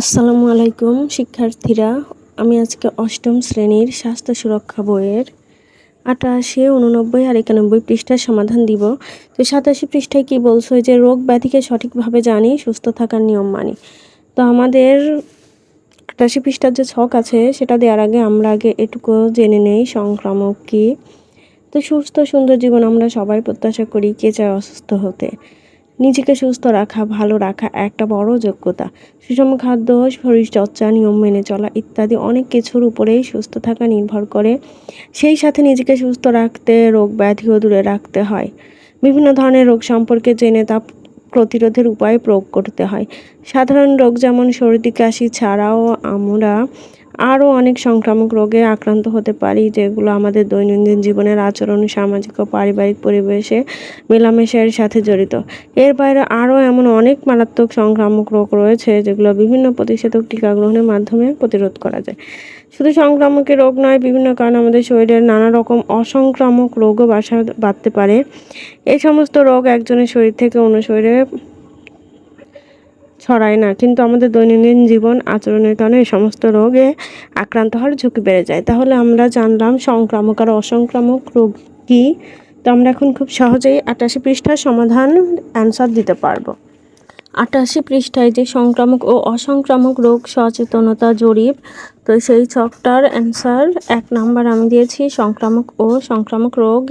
আসসালামু আলাইকুম, শিক্ষার্থীরা। আমি আজকে অষ্টম শ্রেণির স্বাস্থ্য সুরক্ষা বইয়ের আটাশি, উননব্বই আর একানব্বই পৃষ্ঠার সমাধান দিব। তো সাতাশি পৃষ্ঠায় কি বলছো? যে রোগ ব্যাধিকে সঠিকভাবে জানি, সুস্থ থাকার নিয়ম মানি। তো আমাদের আটাশি পৃষ্ঠার যে ছক আছে, সেটা দেওয়ার আগে আমরা আগে এটুকু জেনে নেই, সংক্রামক কী। তো সুস্থ, সুন্দর জীবন আমরা সবাই প্রত্যাশা করি, কে চায় অসুস্থ হতে। নিজেকে সুস্থ রাখা, ভালো রাখা একটা বড় যোগ্যতা। সুষম খাদ্য শরীরচর্চা নিয়ম মেনে চলা ইত্যাদি অনেক কিছুর উপরেই সুস্থ থাকা নির্ভর করে। সেই সাথে নিজেকে সুস্থ রাখতে, রোগ ব্যাধিও দূরে রাখতে হয়। বিভিন্ন ধরনের রোগ সম্পর্কে জেনে তা প্রতিরোধের উপায় প্রয়োগ করতে হয়। সাধারণ রোগ যেমন সর্দি, কাশি ছাড়াও আমরা আরও অনেক সংক্রামক রোগে আক্রান্ত হতে পারি, যেগুলো আমাদের দৈনন্দিন জীবনের আচরণ, সামাজিক ও পারিবারিক পরিবেশে মেলামেশার সাথে জড়িত। এর বাইরে আরও এমন অনেক মারাত্মক সংক্রামক রোগ রয়েছে, যেগুলো বিভিন্ন প্রতিষেধক টিকা গ্রহণের মাধ্যমে প্রতিরোধ করা যায়। শুধু সংক্রামকের রোগ নয়, বিভিন্ন কারণে আমাদের শরীরের নানা রকম অসংক্রামক রোগও বাসা বাঁধতে পারে। এই সমস্ত রোগ একজনের শরীর থেকে অন্য শরীরে ছড়ায় না। কিন্তু আমাদের দৈনন্দিন জীবন, আচরণের কারণে এই সমস্ত রোগে আক্রান্ত হওয়ার ঝুঁকি বেড়ে যায়। তাহলে আমরা জানলাম সংক্রামক আর অসংক্রামক রোগ কী? তো আমরা এখন খুব সহজেই আটাশি পৃষ্ঠার সমাধান অ্যান্সার দিতে পারব। আটাশি পৃষ্ঠায় যে সংক্রামক ও অসংক্রামক রোগ, সচেতনতা, জরিপ, তো সেই ছকটার অ্যান্সার এক নাম্বার আমি দিয়েছি, সংক্রামক ও সংক্রামক রোগ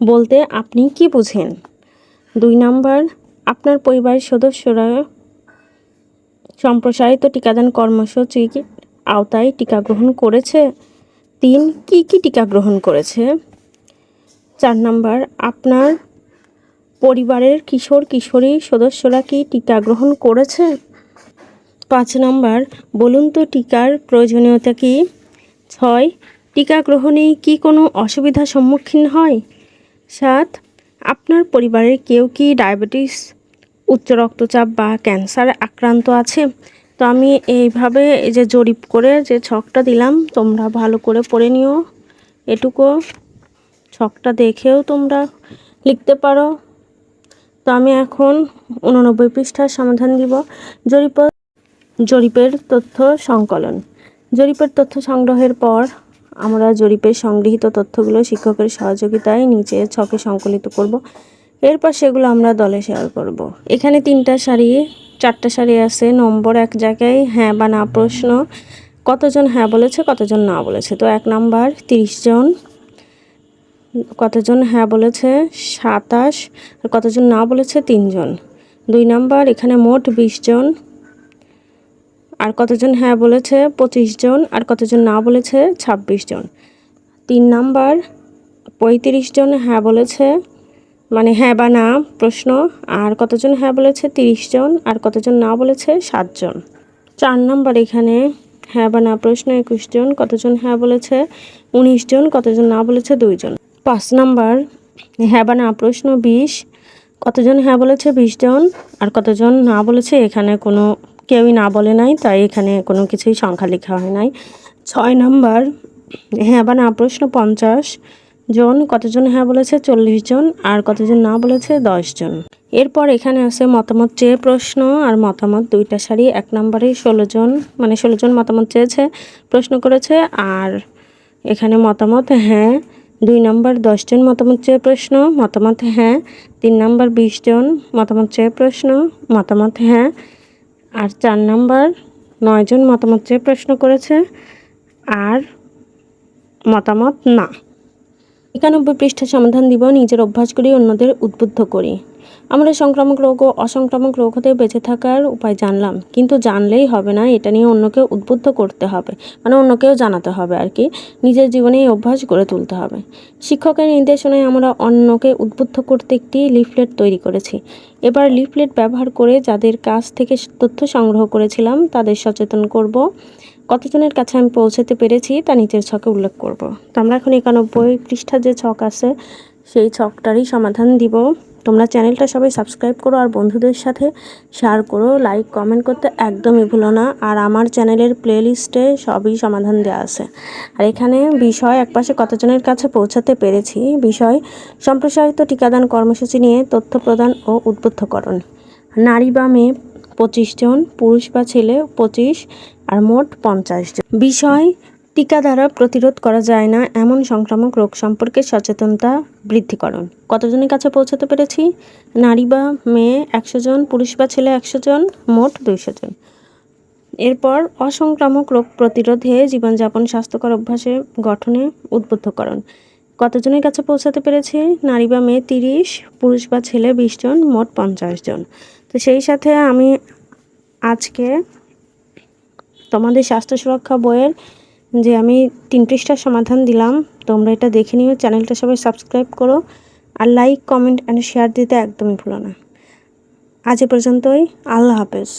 বলতে আপনি কি বুঝেন? দুই নাম্বার, আপনার পরিবারের সদস্যরা সম্প্রসারিত টিকাদান কর্মসূচির আওতায় টিকা গ্রহণ করেছে তিন। কি কি টিকা গ্রহণ করেছে? চার নাম্বার, আপনার পরিবারের কিশোর কিশোরী সদস্যরা কি টিকা গ্রহণ করেছে? পাঁচ নম্বর, বলুন তো টিকার প্রয়োজনীয়তা কি? ছয়, টিকা গ্রহণে কি কোনো অসুবিধার সম্মুখীন হয়? সাত, আপনার পরিবারের কেউ কি ডায়াবেটিস উচ্চ রক্তচাপ বা ক্যান্সার আক্রান্ত আছে। তো আমি এইভাবে এই যে জরিপ করে যে ছকটা দিলাম, তোমরা ভালো করে পড়ে নিও। এটুকু। ছকটা দেখেও তোমরা লিখতে পারো। তো আমি এখন উননব্বই পৃষ্ঠার সমাধান দিব। জরিপ জরিপের তথ্য সংকলন। জরিপের তথ্য সংগ্রহের পর আমরা জরিপের সংগৃহীত তথ্যগুলো শিক্ষকের সহযোগিতায় নিচে ছকে সংকলিত করব। এরপর সেগুলো আমরা দলে শেয়ার করব। এখানে তিনটা শাড়ি, চারটা শাড়ি আছে, নম্বর এক জায়গায় হ্যাঁ বা না প্রশ্ন। কতজন হ্যাঁ বলেছে, কতজন না বলেছে? তো এক নাম্বার তিরিশ জন। কতজন হ্যাঁ বলেছে? সাতাশ। আর কতজন না বলেছে? তিনজন। দুই নাম্বার, এখানে মোট বিশ জন। আর কতজন হ্যাঁ বলেছে? পঁচিশ জন। আর কতজন না বলেছে? ছাব্বিশ জন। তিন নাম্বার, পঁয়ত্রিশ জন হ্যাঁ বলেছে। মানে হ্যাঁ বা না প্রশ্ন, আর কতজন হ্যাঁ বলেছে তিরিশ জন, আর কতজন না বলেছে সাতজন চার নম্বর এখানে হ্যাঁ বা না প্রশ্ন একুশ জন, কতজন হ্যাঁ বলেছে উনিশ জন, কতজন না বলেছে দুইজন পাঁচ নাম্বার হ্যাঁ বা না প্রশ্ন বিশ, কতজন হ্যাঁ বলেছে বিশ জন, আর কতজন না বলেছে এখানে কোনো, কেউই না বলে নাই, তাই এখানে কোনো কিছুই সংখ্যা লেখা হয় নাই। ছয় নাম্বার হ্যাঁ বা না প্রশ্ন পঞ্চাশ জন কতজন হ্যাঁ বলেছে? চল্লিশ জন। আর কতজন না বলেছে? দশ জন। এরপর এখানে আছে মতামত চেয়ে প্রশ্ন। আর মতামত দুইটা শাড়ি এক নম্বরে ষোলো জন মানে ষোলো জন মতামত চেয়েছে, প্রশ্ন করেছে। আর এখানে মতামত হ্যাঁ দুই নম্বর দশজন মতামত চেয়ে প্রশ্ন, মতামত হ্যাঁ তিন নম্বর বিশ জন মতামত চেয়ে প্রশ্ন, মতামত হ্যাঁ। আর চার নম্বর নয়জন মতামত চেয়ে প্রশ্ন করেছে। আর মতামত না। একানব্বই পৃষ্ঠা সমাধান দিব নিজের অভ্যাস করি অন্যদের উদ্বুদ্ধ করি। আমরা সংক্রামক রোগ ও অসংক্রামক রোগ হতে বেঁচে থাকার উপায় জানলাম। কিন্তু জানলেই হবে না, এটা নিয়ে অন্যকে উদ্বুদ্ধ করতে হবে মানে অন্যকেও জানাতে হবে আর কি। নিজের জীবনে এই অভ্যাস গড়ে তুলতে হবে। শিক্ষকের নির্দেশনায় আমরা অন্যকে উদ্বুদ্ধ করতে একটি লিফলেট তৈরি করেছি। এবার লিফলেট ব্যবহার করে যাদের কাছ থেকে তথ্য সংগ্রহ করেছিলাম, তাদের সচেতন করব। কতজনের কাছে আমি পৌঁছাতে পেরেছি, তা নিচের ছকে উল্লেখ করব। তো আমরা এখন একানব্বই পৃষ্ঠা যে ছক আছে, সেই ছকটারই সমাধান দিব। তোমরা চ্যানেলটা সবাই সাবস্ক্রাইব করো আর বন্ধুদের সাথে শেয়ার করো লাইক কমেন্ট করতে একদমই ভুলো না। আর আমার চ্যানেলের প্লেলিস্টে সবই সমাধান দেওয়া আছে। আর এখানে বিষয়, একপাশে কতজনের কাছে পৌঁছাতে পেরেছি, বিষয়, সম্প্রসারিত টিকাদান কর্মসূচি নিয়ে তথ্য প্রদান ও উদ্বুদ্ধকরণ। নারী বা মেয়ে, পঁচিশ জন, পুরুষ বা ছেলে, পঁচিশ, আর মোট পঞ্চাশ জন। বিষয় টিকা দ্বারা প্রতিরোধ করা যায় না, এমন সংক্রামক রোগ সম্পর্কে সচেতনতা বৃদ্ধিকরণ। কতজনের কাছে পৌঁছাতে পেরেছি? নারী বা মেয়ে একশো জন, পুরুষ বা ছেলে একশো জন, মোট দুইশো জন। এরপর অসংক্রামক রোগ প্রতিরোধে জীবনযাপন স্বাস্থ্যকর অভ্যাসে গঠনে উদ্বুদ্ধকরণ। কতজনের কাছে পৌঁছাতে পেরেছি? নারী বা মেয়ে তিরিশ, পুরুষ বা ছেলে বিশ জন, মোট পঞ্চাশ জন। তো সেই সাথে আমি আজকে তোমাদের স্বাস্থ্য সুরক্ষা বইয়ের যে আমি তিন পৃষ্ঠার সমাধান দিলাম। তোমরা এটা দেখে নিও, চ্যানেলটা সবাই সাবস্ক্রাইব করো আর লাইক কমেন্ট অ্যান্ড শেয়ার দিতে একদমই ভুলো না। আজ এ পর্যন্তই, আল্লাহ হাফেজ।